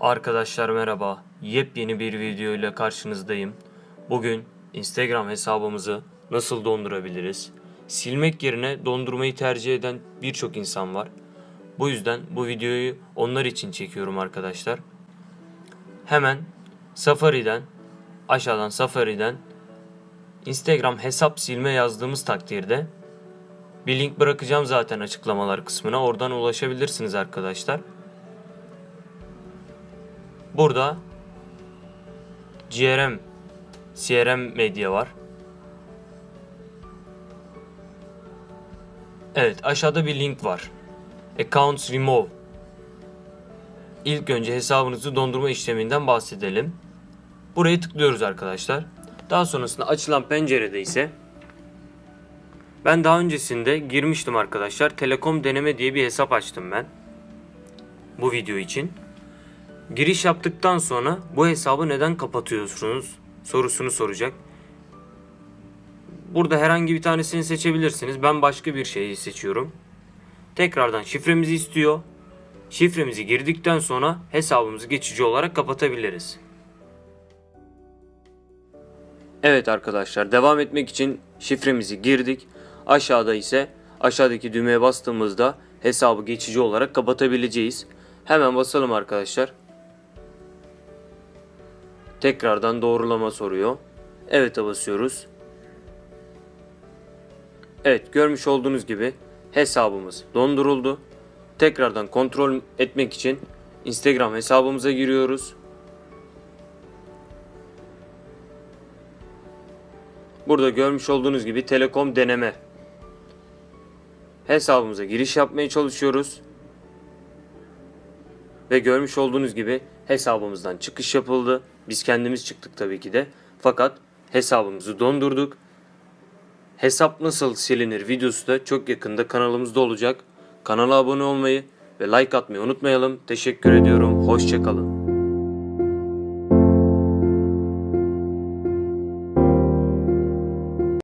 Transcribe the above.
Arkadaşlar merhaba. Yepyeni bir video ile karşınızdayım. Bugün Instagram hesabımızı nasıl dondurabiliriz? Silmek yerine dondurmayı tercih eden birçok insan var. Bu yüzden bu videoyu onlar için çekiyorum arkadaşlar. Hemen Safari'den aşağıdan Safari'den Instagram hesap silme yazdığımız takdirde bir link bırakacağım zaten açıklamalar kısmına. Oradan ulaşabilirsiniz arkadaşlar. Burada CRM CRM medya var. Evet aşağıda bir link var. Accounts Remove. İlk önce hesabınızı dondurma işleminden bahsedelim. Buraya tıklıyoruz arkadaşlar. Daha sonrasında açılan pencerede ise ben daha öncesinde girmiştim arkadaşlar. Telekom deneme diye bir hesap açtım ben. Bu video için. Giriş yaptıktan sonra bu hesabı neden kapatıyorsunuz sorusunu soracak. Burada herhangi bir tanesini seçebilirsiniz. Ben başka bir şeyi seçiyorum. Tekrardan şifremizi istiyor. Şifremizi girdikten sonra hesabımızı geçici olarak kapatabiliriz. Evet arkadaşlar devam etmek için şifremizi girdik. Aşağıda ise aşağıdaki düğmeye bastığımızda hesabı geçici olarak kapatabileceğiz. Hemen basalım arkadaşlar. Tekrardan doğrulama soruyor. Evet'e basıyoruz. Evet görmüş olduğunuz gibi hesabımız donduruldu. Tekrardan kontrol etmek için Instagram hesabımıza giriyoruz. Burada görmüş olduğunuz gibi Telekom deneme hesabımıza giriş yapmaya çalışıyoruz. Ve görmüş olduğunuz gibi hesabımızdan çıkış yapıldı. Biz kendimiz çıktık tabii ki de. Fakat hesabımızı dondurduk. Hesap nasıl silinir videosu da çok yakında kanalımızda olacak. Kanala abone olmayı ve like atmayı unutmayalım. Teşekkür ediyorum. Hoşçakalın.